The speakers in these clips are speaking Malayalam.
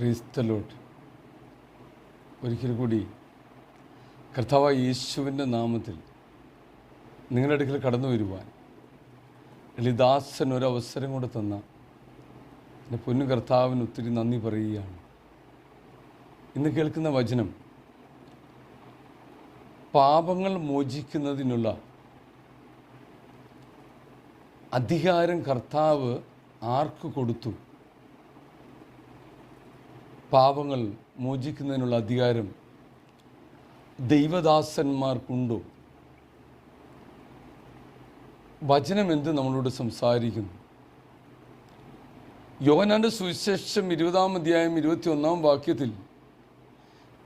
ക്രൈസ്തലോട്ട്. ഒരിക്കൽ കൂടി കർത്താവ് യേശുവിന്റെ നാമത്തിൽ നിങ്ങളുടെ അടുക്കൽ കടന്നു വരുവാൻ ലളിദാസൻ ഒരവസരം കൂടെ തന്ന എന്റെ പൊന്നു കർത്താവിന് ഒത്തിരി നന്ദി പറയുകയാണ്. ഇന്ന് കേൾക്കുന്ന വചനം പാപങ്ങൾ മോചിക്കുന്നതിനുള്ള അധികാരം കർത്താവ് ആർക്ക് കൊടുത്തു? പാപങ്ങൾ മോചിക്കുന്നതിനുള്ള അധികാരം ദൈവദാസന്മാർക്കുണ്ടോ? വചനം എന്ത് നമ്മളോട് സംസാരിക്കുന്നു? യോഹനാന്റെ സുവിശേഷം ഇരുപതാം അധ്യായം ഇരുപത്തി ഒന്നാം വാക്യത്തിൽ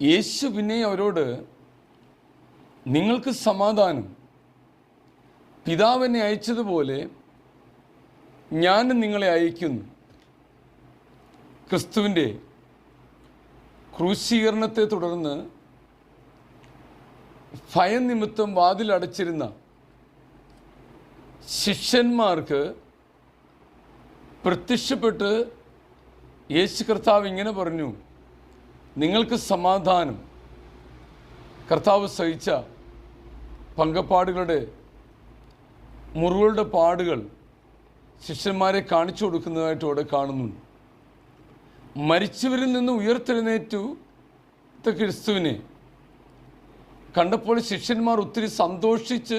യേശു പിന്നെ അവരോട് നിങ്ങൾക്ക് സമാധാനം. പിതാവിനെ അയച്ചതുപോലെ ഞാൻ നിങ്ങളെ അയക്കുന്നു. ക്രിസ്തുവിന്റെ ക്രൂശീകരണത്തെ തുടർന്ന് ഭയം നിമിത്തം വാതിലടച്ചിരുന്ന ശിഷ്യന്മാർക്ക് പ്രത്യക്ഷപ്പെട്ട് യേശു കർത്താവ് ഇങ്ങനെ പറഞ്ഞു നിങ്ങൾക്ക് സമാധാനം. കർത്താവ് സഹിച്ച പങ്കപ്പാടുകളുടെ മുറിവുകളുടെ പാടുകൾ ശിഷ്യന്മാരെ കാണിച്ചു കൊടുക്കുന്നതായിട്ട് അവിടെ കാണുന്നുണ്ട്. മരിച്ചവരിൽ നിന്ന് ഉയർത്തെഴുന്നേറ്റു ത്ത ക്രിസ്തുവിനെ. കണ്ടപ്പോൾ ശിഷ്യന്മാർ ഒത്തിരി സന്തോഷിച്ച്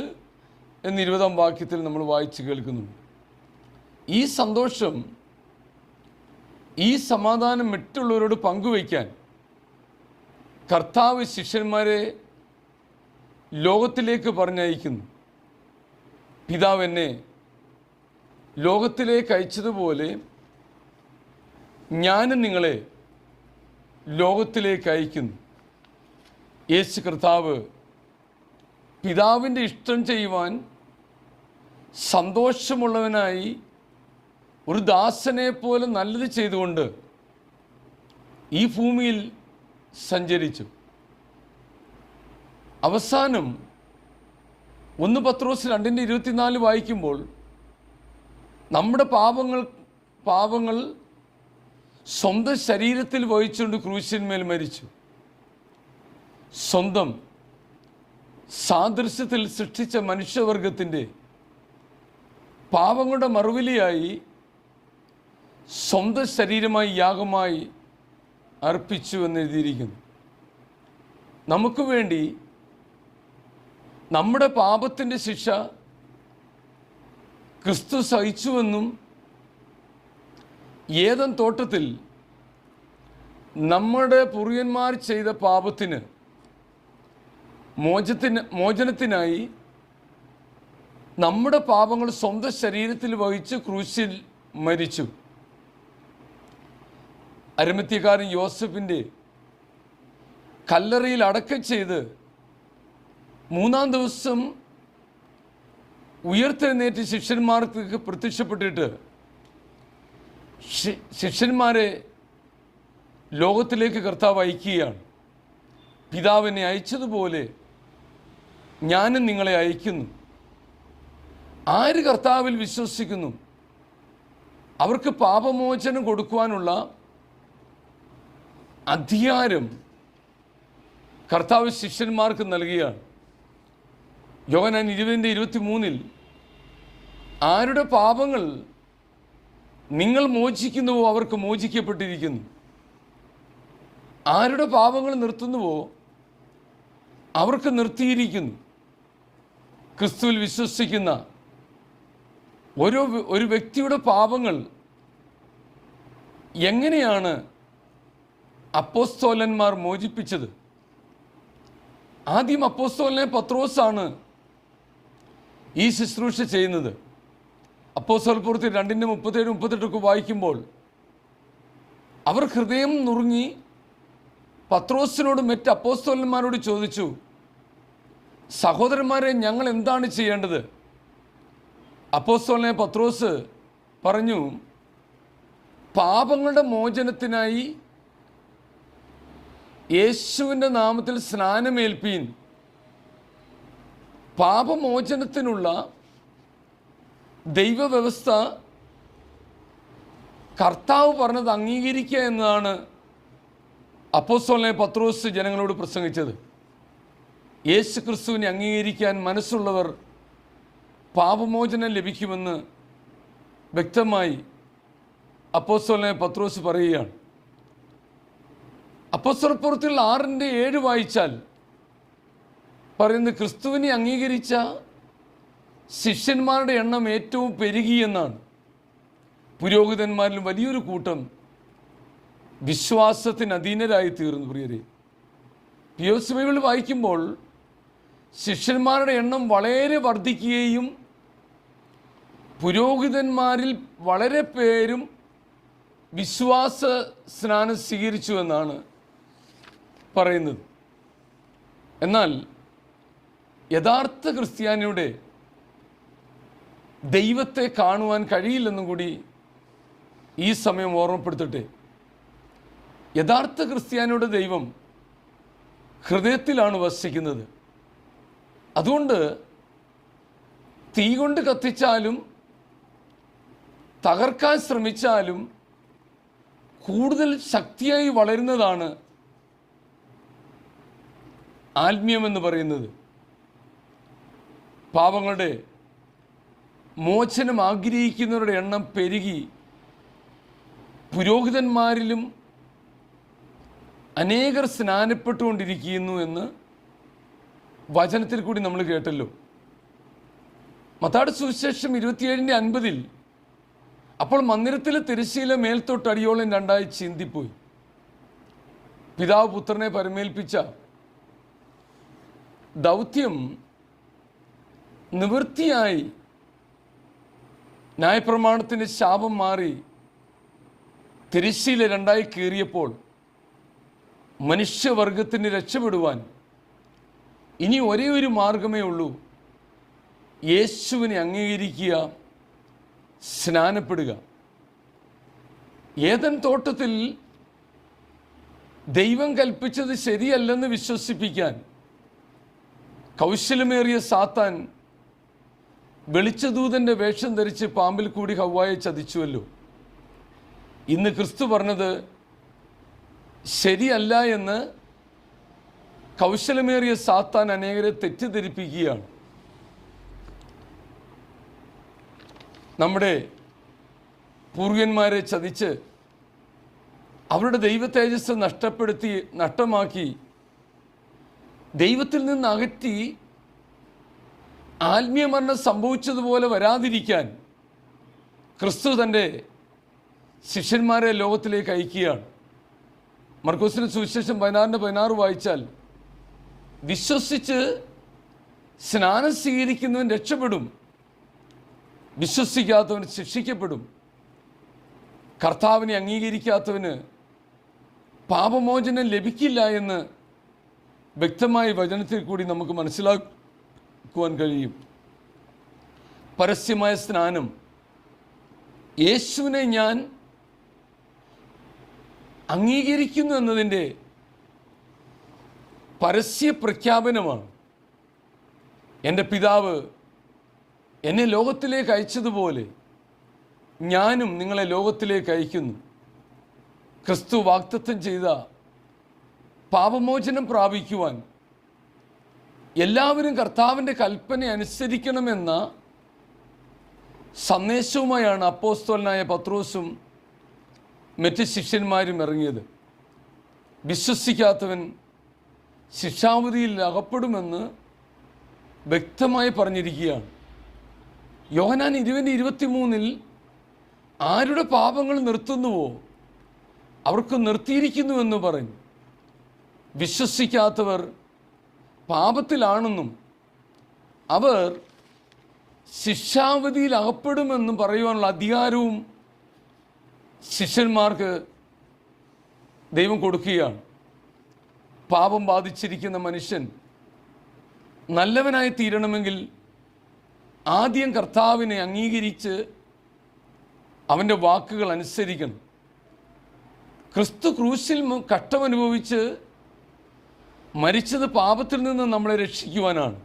എന്ന് ഇരുപതാം വാക്യത്തിൽ നമ്മൾ വായിച്ച് കേൾക്കുന്നു ഈ സന്തോഷം ഈ സമാധാനം മറ്റുള്ളവരോട് പങ്കുവയ്ക്കാൻ കർത്താവ് ശിഷ്യന്മാരെ ലോകത്തിലേക്ക് പറഞ്ഞയക്കുന്നു. പിതാവ് എന്നെ ലോകത്തിലേക്ക് അയച്ചതുപോലെ ഞാനും നിങ്ങളെ ലോകത്തിലേക്ക് അയക്കുന്നു. യേശു കർത്താവ് പിതാവിന്റെ ഇഷ്ടം ചെയ്യുവാൻ സന്തോഷമുള്ളവനായി ഒരു ദാസനെ പോലെ നല്ലത് ചെയ്തുകൊണ്ട് ഈ ഭൂമിയിൽ സഞ്ചരിച്ചു. അവസാനം ഒന്ന് പത്രോസ് രണ്ടിന്റെ ഇരുപത്തിനാല് വായിക്കുമ്പോൾ നമ്മുടെ പാപങ്ങൾ പാപങ്ങൾ സ്വന്തം ശരീരത്തിൽ വഹിച്ചുകൊണ്ട് ക്രൂശിന്മേൽ മരിച്ചു. സ്വന്തം സാദൃശ്യത്തിൽ സൃഷ്ടിച്ച മനുഷ്യവർഗത്തിന്റെ പാവങ്ങളുടെ മറുവിലിയായി സ്വന്തം ശരീരമായി യാഗമായി അർപ്പിച്ചു എന്ന് എഴുതിയിരിക്കുന്നു നമുക്ക് വേണ്ടി നമ്മുടെ പാപത്തിന്റെ ശിക്ഷ ക്രിസ്തു സഹിച്ചുവെന്നും ഏതൻ തോട്ടത്തിൽ നമ്മുടെ പൂർവന്മാർ ചെയ്ത പാപത്തിന് മോചത്തിന് മോചനത്തിനായി നമ്മുടെ പാപങ്ങൾ സ്വന്തം ശരീരത്തിൽ വഹിച്ച് ക്രൂശിൽ മരിച്ചു. അരുമത്യക്കാരൻ യോസഫിന്റെ കല്ലറയിൽ അടക്കം ചെയ്ത് മൂന്നാം ദിവസം ഉയർത്തെഴുന്നേറ്റ് ശിഷ്യന്മാർക്ക് പ്രത്യക്ഷപ്പെട്ടിട്ട് ശിഷ്യന്മാരെ ലോകത്തിലേക്ക് കർത്താവ് അയക്കുകയാണ്. പിതാവിനെ അയച്ചതുപോലെ ഞാനും നിങ്ങളെ അയക്കുന്നു. ആര് കർത്താവിൽ വിശ്വസിക്കുന്നു? അവർക്ക് പാപമോചനം കൊടുക്കുവാനുള്ള അധികാരം കർത്താവ് ശിഷ്യന്മാർക്ക് നൽകുകയാണ് യോഗനാൻ ഇരുപതിന്റെ ഇരുപത്തി മൂന്നിൽ ആരുടെ പാപങ്ങൾ നിങ്ങൾ മോചിക്കുന്നുവോ? അവർക്ക് മോചിക്കപ്പെട്ടിരിക്കുന്നു. ആരുടെ പാപങ്ങൾ നിർത്തുന്നുവോ? അവർക്ക് നിർത്തിയിരിക്കുന്നു. ക്രിസ്തുവിൽ വിശ്വസിക്കുന്ന ഓരോ ഒരു വ്യക്തിയുടെ പാപങ്ങൾ എങ്ങനെയാണ് അപ്പോസ്തോലന്മാർ മോചിപ്പിച്ചത്? ആദ്യം അപ്പോസ്തോലനെ പത്രോസാണ് ഈ ശുശ്രൂഷ ചെയ്യുന്നത്. അപ്പോസ്തോൽപൂർത്തി രണ്ടിന്റെ മുപ്പത്തേഴ് മുപ്പത്തെട്ടൊക്കെ വായിക്കുമ്പോൾ അവർ ഹൃദയം നുറുങ്ങി പത്രോസിനോട് മറ്റ് അപ്പോസ്തോലന്മാരോട് ചോദിച്ചു സഹോദരന്മാരെ ഞങ്ങൾ എന്താണ് ചെയ്യേണ്ടത്? അപ്പോസ്തോലനെ പത്രോസ് പറഞ്ഞു പാപങ്ങളുടെ മോചനത്തിനായി യേശുവിന്റെ നാമത്തിൽ സ്നാനമേൽപ്പീൻ. പാപമോചനത്തിനുള്ള ദൈവവ്യവസ്ഥ കർത്താവ് പറഞ്ഞത് അംഗീകരിക്കുക എന്നതാണ് അപ്പോസോലെ പത്രോസ് ജനങ്ങളോട് പ്രസംഗിച്ചത്. യേശു ക്രിസ്തുവിനെ അംഗീകരിക്കാൻ മനസ്സുള്ളവർ പാപമോചനം ലഭിക്കുമെന്ന് വ്യക്തമായി അപ്പോസോലെ പത്രോസ് പറയുകയാണ്. അപ്പോസ്തലപ്പുറത്തിൽ ആറിന്റെ ഏഴ് വായിച്ചാൽ പറയുന്നത് ക്രിസ്തുവിനെ അംഗീകരിച്ച ശിഷ്യന്മാരുടെ എണ്ണം ഏറ്റവും പെരുകിയെന്നാണ് പുരോഹിതന്മാരിൽ വലിയൊരു കൂട്ടം വിശ്വാസത്തിന് അധീനരായി തീർന്നു പ്രിയരെ. ബൈബിൾ വായിക്കുമ്പോൾ ശിഷ്യന്മാരുടെ എണ്ണം വളരെ വർദ്ധിക്കുകയും പുരോഹിതന്മാരിൽ വളരെ പേരും വിശ്വാസ സ്നാനം സ്വീകരിച്ചു എന്നാണ് പറയുന്നത്. എന്നാൽ യഥാർത്ഥ ക്രിസ്ത്യാനിയുടെ ദൈവത്തെ കാണുവാൻ കഴിയില്ലെന്നും കൂടി ഈ സമയം ഓർമ്മപ്പെടുത്തട്ടെ. യഥാർത്ഥ ക്രിസ്ത്യാനിയുടെ ദൈവം ഹൃദയത്തിലാണ് വസിക്കുന്നത്. അതുകൊണ്ട് തീ കൊണ്ട് കത്തിച്ചാലും തകർക്കാൻ ശ്രമിച്ചാലും കൂടുതൽ ശക്തിയായി വളരുന്നതാണ് ആത്മീയമെന്ന് പറയുന്നത്. പാവങ്ങളുടെ മോചനം ആഗ്രഹിക്കുന്നവരുടെ എണ്ണം പെരുകി പുരോഹിതന്മാരിലും അനേകർ സ്നാനപ്പെട്ടുകൊണ്ടിരിക്കുന്നു എന്ന് വചനത്തിൽ കൂടി നമ്മൾ കേട്ടല്ലോ. മത്താട് സുവിശേഷം ഇരുപത്തിയേഴിന്റെ അൻപതിൽ അപ്പോൾ മന്ദിരത്തിലെ തിരശ്ശീല മേൽത്തൊട്ട് അടിയോളം രണ്ടായി ചിന്തിപ്പോയി. പിതാവ് പുത്രനെ പരമേൽപ്പിച്ച ദൗത്യം നിവൃത്തിയായി ന്യായപ്രമാണത്തിന്റെ ശാപം മാറി തിരശ്ശീല രണ്ടായി കീറിയപ്പോൾ മനുഷ്യവർഗത്തിന് രക്ഷപ്പെടുവാൻ ഇനി ഒരേ ഒരു മാർഗമേ ഉള്ളൂ. യേശുവിനെ അംഗീകരിക്കുക സ്നാനപ്പെടുക. ഏതൻ തോട്ടത്തിൽ ദൈവം കൽപ്പിച്ചത് ശരിയല്ലെന്ന് വിശ്വസിപ്പിക്കാൻ കൗശലമേറിയ സാത്താൻ വെളിച്ചദൂതന്റെ വേഷം ധരിച്ച് പാമ്പിൽ കൂടി ഹവ്വായെ ചതിച്ചുവല്ലോ. ഇന്ന് ക്രിസ്തു പറഞ്ഞത് ശരിയല്ല എന്ന് കൗശലമേറിയ സാത്താൻ അനേകരെ തെറ്റിദ്ധരിപ്പിക്കുകയാണ്. നമ്മുടെ പൂർവന്മാരെ ചതിച്ച് അവരുടെ ദൈവ തേജസ് നഷ്ടപ്പെടുത്തി നഷ്ടമാക്കി ദൈവത്തിൽ നിന്ന് അകറ്റി ആത്മീയമരണം സംഭവിച്ചതുപോലെ വരാതിരിക്കാൻ ക്രിസ്തു തന്റെ ശിഷ്യന്മാരെ ലോകത്തിലേക്ക് അയക്കുകയാണ്. മർക്കോസിന് സുവിശേഷം പതിനാറിന്റെ പതിനാറ് വായിച്ചാൽ വിശ്വസിച്ച് സ്നാനം സ്വീകരിക്കുന്നവൻ രക്ഷപ്പെടും വിശ്വസിക്കാത്തവൻ ശിക്ഷിക്കപ്പെടും കർത്താവിനെ അംഗീകരിക്കാത്തവന് പാപമോചനം ലഭിക്കില്ല എന്ന് വ്യക്തമായ വചനത്തിൽ കൂടി നമുക്ക് മനസ്സിലാക്കുവാൻ കഴിയും. പരസ്യമായ സ്നാനം. യേശുവിനെ ഞാൻ അംഗീകരിക്കുന്നു എന്നതിന്റെ പരസ്യ പ്രഖ്യാപനമാണ്. എന്റെ പിതാവ് എന്നെ ലോകത്തിലേക്ക് അയച്ചതുപോലെ ഞാനും നിങ്ങളെ ലോകത്തിലേക്ക് അയക്കുന്നു. ക്രിസ്തു വാക്തത്വം ചെയ്ത പാപമോചനം പ്രാപിക്കുവാൻ എല്ലാവരും കർത്താവിന്റെ കൽപ്പന അനുസരിക്കണമെന്ന സന്ദേശവുമായാണ് അപ്പോസ്തോലനായ പത്രോസും മറ്റ് ശിഷ്യന്മാരും ഇറങ്ങിയത്. വിശ്വസിക്കാത്തവൻ ശിക്ഷാവധിയിൽ അകപ്പെടുമെന്ന് വ്യക്തമായി പറഞ്ഞിരിക്കുകയാണ്. യോഹനാൻ ഇരുപതിന്റെ ഇരുപത്തി മൂന്നിൽ ആരുടെ പാപങ്ങൾ നിർത്തുന്നുവോ അവർക്ക് നിർത്തിയിരിക്കുന്നുവെന്ന് പറഞ്ഞു. വിശ്വസിക്കാത്തവർ പാപത്തിലാണെന്നും അവർ ശിക്ഷാവധിയിൽ അകപ്പെടുമെന്നും പറയുവാനുള്ള അധികാരവും ശിഷ്യന്മാർക്ക് ദൈവം കൊടുക്കുകയാണ്. പാപം ബാധിച്ചിരിക്കുന്ന മനുഷ്യൻ നല്ലവനായി തീരണമെങ്കിൽ ആദ്യം കർത്താവിനെ അംഗീകരിച്ച് അവന്റെ വാക്കുകൾ അനുസരിക്കണം. ക്രിസ്തു ക്രൂശിൽ കഷ്ടമനുഭവിച്ച് മരിച്ചത് പാപത്തിൽ നിന്ന് നമ്മളെ രക്ഷിക്കുവാനാണ്.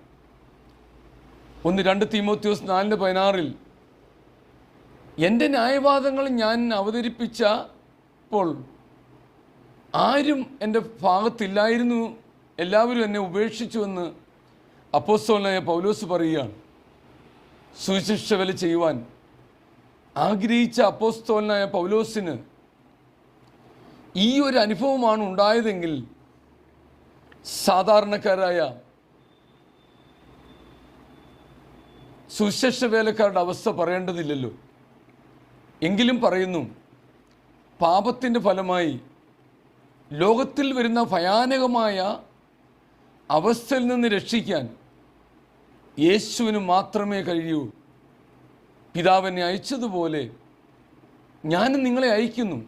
ഒന്ന് രണ്ട് തീമോത്യോസ് നാലിന്റെ പതിനാറിൽ എന്റെ ന്യായവാദങ്ങൾ ഞാൻ അവതരിപ്പിച്ചപ്പോൾ ആരും എന്റെ ഭാഗത്തില്ലായിരുന്നു എല്ലാവരും എന്നെ ഉപേക്ഷിച്ചുവെന്ന് അപ്പോസ്തോലായ പൗലോസ് പറയുകയാണ്. സുവിശിഷ്ട വില ചെയ്യുവാൻ ആഗ്രഹിച്ച അപ്പോസ്തോലനായ പൗലോസിന് ഈ ഒരു അനുഭവമാണ് ഉണ്ടായതെങ്കിൽ സാധാരണക്കാരായ സുശേഷ വേലക്കാരുടെ അവസ്ഥ പറയേണ്ടതില്ലല്ലോ. എങ്കിലും പറയുന്നു പാപത്തിന്റെ ഫലമായി ലോകത്തിൽ വരുന്ന ഭയാനകമായ അവസ്ഥയിൽ നിന്ന് രക്ഷിക്കാൻ യേശുവിന് മാത്രമേ കഴിയൂ. പിതാവിനെ അയച്ചതുപോലെ ഞാൻ നിങ്ങളെ അയക്കുന്നു.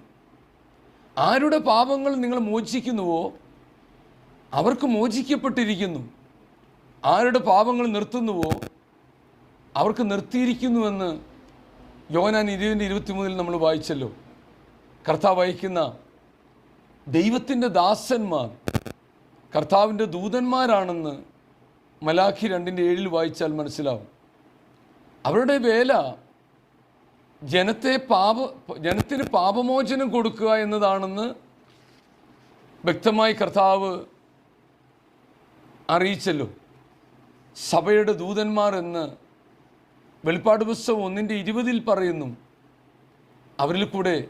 ആരുടെ പാപങ്ങൾ നിങ്ങൾ മോചിക്കുന്നുവോ അവർക്ക് മോചിക്കപ്പെട്ടിരിക്കുന്നു. ആരുടെ പാപങ്ങൾ നിർത്തുന്നുവോ അവർക്ക് നിർത്തിയിരിക്കുന്നുവെന്ന് യോനാൻ ഇരുപതിന്റെ ഇരുപത്തിമൂന്നിൽ നമ്മൾ വായിച്ചല്ലോ. കർത്താവ് അയക്കുന്ന ദൈവത്തിന്റെ ദാസന്മാർ കർത്താവിന്റെ ദൂതന്മാരാണെന്ന് മലാഖി രണ്ടിന്റെ ഏഴിൽ വായിച്ചാൽ മനസ്സിലാവും. അവരുടെ വേല ജനത്തെ പാപ ജനത്തിന് പാപമോചനം കൊടുക്കുക എന്നതാണെന്ന് വ്യക്തമായി കർത്താവ് അറിയിച്ചല്ലോ. സഭയുടെ ദൂതന്മാർ എന്ന് വെളിപ്പാട് പുസ്തകം ഒന്നിന്റെ ഇരുപതിൽ പറയുന്നു. അവരിൽ കൂടെ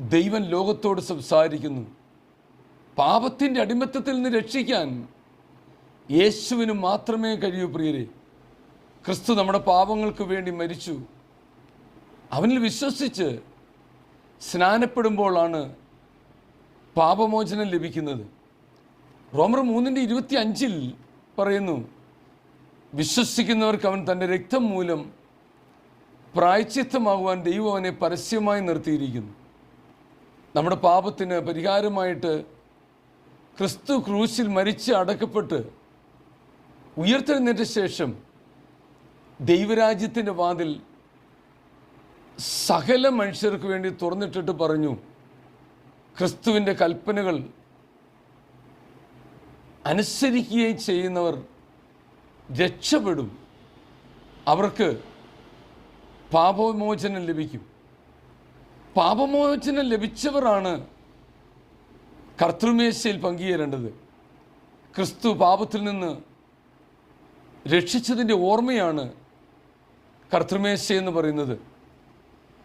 ദൈവം ലോകത്തോട് സംസാരിക്കുന്നു. പാപത്തിന്റെ അടിമത്തത്തിൽ നിന്ന് രക്ഷിക്കാൻ യേശുവിന് മാത്രമേ കഴിയൂ പ്രിയരെ. ക്രിസ്തു നമ്മുടെ പാപങ്ങൾക്ക് വേണ്ടി മരിച്ചു. അവനിൽ വിശ്വസിച്ച് സ്നാനപ്പെടുമ്പോഴാണ് പാപമോചനം ലഭിക്കുന്നത്. റോമർ മൂന്നിന്റെ ഇരുപത്തി അഞ്ചിൽ പറയുന്നു വിശ്വസിക്കുന്നവർക്ക് അവൻ തന്റെ രക്തം മൂലം പ്രായച്ചിത്തമാകുവാൻ ദൈവം അവനെ പരസ്യമായി നിർത്തിയിരിക്കുന്നു. നമ്മുടെ പാപത്തിന് പരിഹാരമായിട്ട് ക്രിസ്തു ക്രൂശിൽ മരിച്ച് അടക്കപ്പെട്ട് ഉയർത്തെഴുന്നേറ്റ ശേഷം ദൈവരാജ്യത്തിന്റെ വാതിൽ സകല മനുഷ്യർക്ക് വേണ്ടി തുറന്നിട്ടിട്ട് പറഞ്ഞു ക്രിസ്തുവിന്റെ കൽപ്പനകൾ അനുസരിക്കുകയും ചെയ്യുന്നവർ രക്ഷപ്പെടും. അവർക്ക് പാപമോചനം ലഭിക്കും. പാപമോചനം ലഭിച്ചവരാണ് കർത്തൃമേശയിൽ പങ്കുചേരേണ്ടത്. ക്രിസ്തു പാപത്തിൽ നിന്ന് രക്ഷിച്ചതിന്റെ ഓർമ്മയാണ് കർത്തൃമേശ എന്ന് പറയുന്നത്.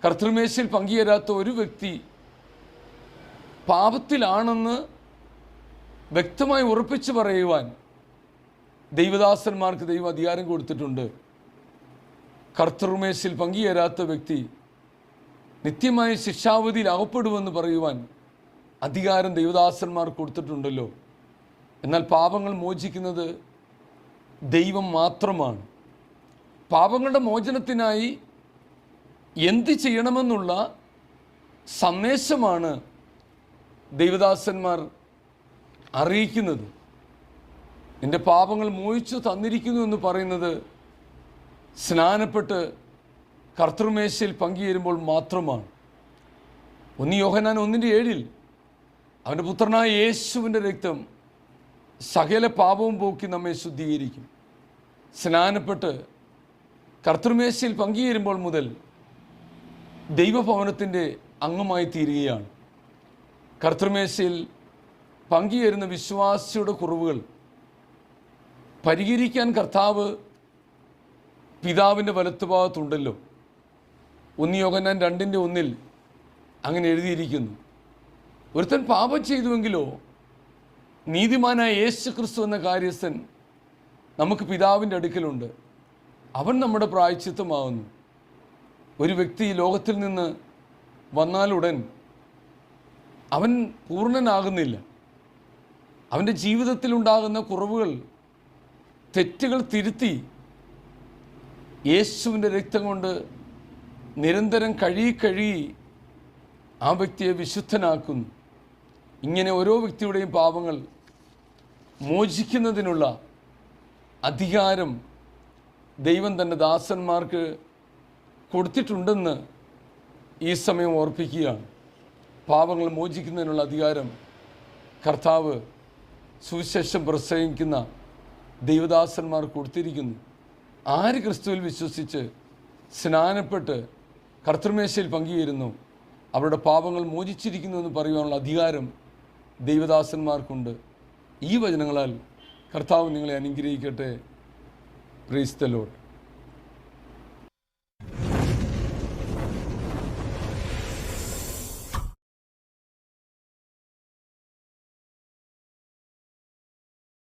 കർത്തൃമേശയിൽ പങ്കുചേരാത്ത ഒരു വ്യക്തി പാപത്തിലാണെന്ന് വ്യക്തമായി ഉറപ്പിച്ചു പറയുവാൻ ദൈവദാസന്മാർക്ക് ദൈവം അധികാരം കൊടുത്തിട്ടുണ്ട്. കർത്തൃമേശിൽ പങ്കുചേരാത്ത വ്യക്തി നിത്യമായ ശിക്ഷാവധിയിൽ അകപ്പെടുമെന്ന് പറയുവാൻ അധികാരം ദൈവദാസന്മാർ കൊടുത്തിട്ടുണ്ടല്ലോ. എന്നാൽ പാപങ്ങൾ മോചിക്കുന്നത് ദൈവം മാത്രമാണ്. പാപങ്ങളുടെ മോചനത്തിനായി എന്ത് ചെയ്യണമെന്നുള്ള സന്ദേശമാണ് ദൈവദാസന്മാർ അറിയിക്കുന്നത്. എന്റെ പാപങ്ങൾ മോഹിച്ചു തന്നിരിക്കുന്നു എന്ന് പറയുന്നത് സ്നാനപ്പെട്ട് കർത്തൃമേശയിൽ പങ്കുചേരുമ്പോൾ മാത്രമാണ്. ഒന്ന് യോഹനാൻ ഒന്നിന്റെ ഏഴിൽ അവന്റെ പുത്രനായ യേശുവിന്റെ രക്തം സകല പാപവും പോക്കി നമ്മെ ശുദ്ധീകരിക്കും. സ്നാനപ്പെട്ട് കർത്തൃമേശയിൽ പങ്കുചേരുമ്പോൾ മുതൽ ദൈവഭവനത്തിന്റെ അംഗമായി തീരുകയാണ് കർത്തൃമേശയിൽ പങ്കുചേരുന്ന വിശ്വാസിയുടെ കുറവുകൾ പരിഹരിക്കാൻ കർത്താവ് പിതാവിന്റെ വലത്തുഭാഗത്തുണ്ടല്ലോ. ഒന്ന് യോഗനാൻ രണ്ടിന്റെ ഒന്നിൽ അങ്ങനെ എഴുതിയിരിക്കുന്നു. ഒരുത്തൻ പാപം ചെയ്തുവെങ്കിലോ നീതിമാനായ യേശു ക്രിസ്തു എന്ന കാര്യസ്ഥൻ നമുക്ക് പിതാവിന്റെ അടുക്കലുണ്ട്. അവൻ നമ്മുടെ പ്രായച്ചിത്വമാകുന്നു ഒരു വ്യക്തി ലോകത്തിൽ നിന്ന് വന്നാലുടൻ അവൻ പൂർണനാകുന്നില്ല. അവന്റെ ജീവിതത്തിലുണ്ടാകുന്ന കുറവുകൾ തെറ്റുകൾ തിരുത്തി യേശുവിന്റെ രക്തം കൊണ്ട് നിരന്തരം കഴുകി കഴുകി ആ വ്യക്തിയെ വിശുദ്ധനാക്കുന്നു. ഇങ്ങനെ ഓരോ വ്യക്തിയുടെയും പാപങ്ങൾ മോചിക്കുന്നതിനുള്ള അധികാരം ദൈവം തന്റെ ദാസന്മാർക്ക് കൊടുത്തിട്ടുണ്ടെന്ന് ഈ സമയം ഓർപ്പിക്കുകയാണ്. പാപങ്ങൾ മോചിക്കുന്നതിനുള്ള അധികാരം കർത്താവ് സുവിശേഷം പ്രസംഗിക്കുന്ന ദൈവദാസന്മാർ കൊടുത്തിരിക്കുന്നു. ആര് ക്രിസ്തുവിൽ വിശ്വസിച്ച് സ്നാനപ്പെട്ട് കർത്തൃമേശയിൽ പങ്കുചേരുന്നു? അവരുടെ പാപങ്ങൾ മോചിച്ചിരിക്കുന്നു എന്ന് പറയുവാനുള്ള അധികാരം ദൈവദാസന്മാർക്കുണ്ട്. ഈ വചനങ്ങളാൽ കർത്താവ് നിങ്ങളെ അനുഗ്രഹിക്കട്ടെ. പ്രീസ്തലോട്ട്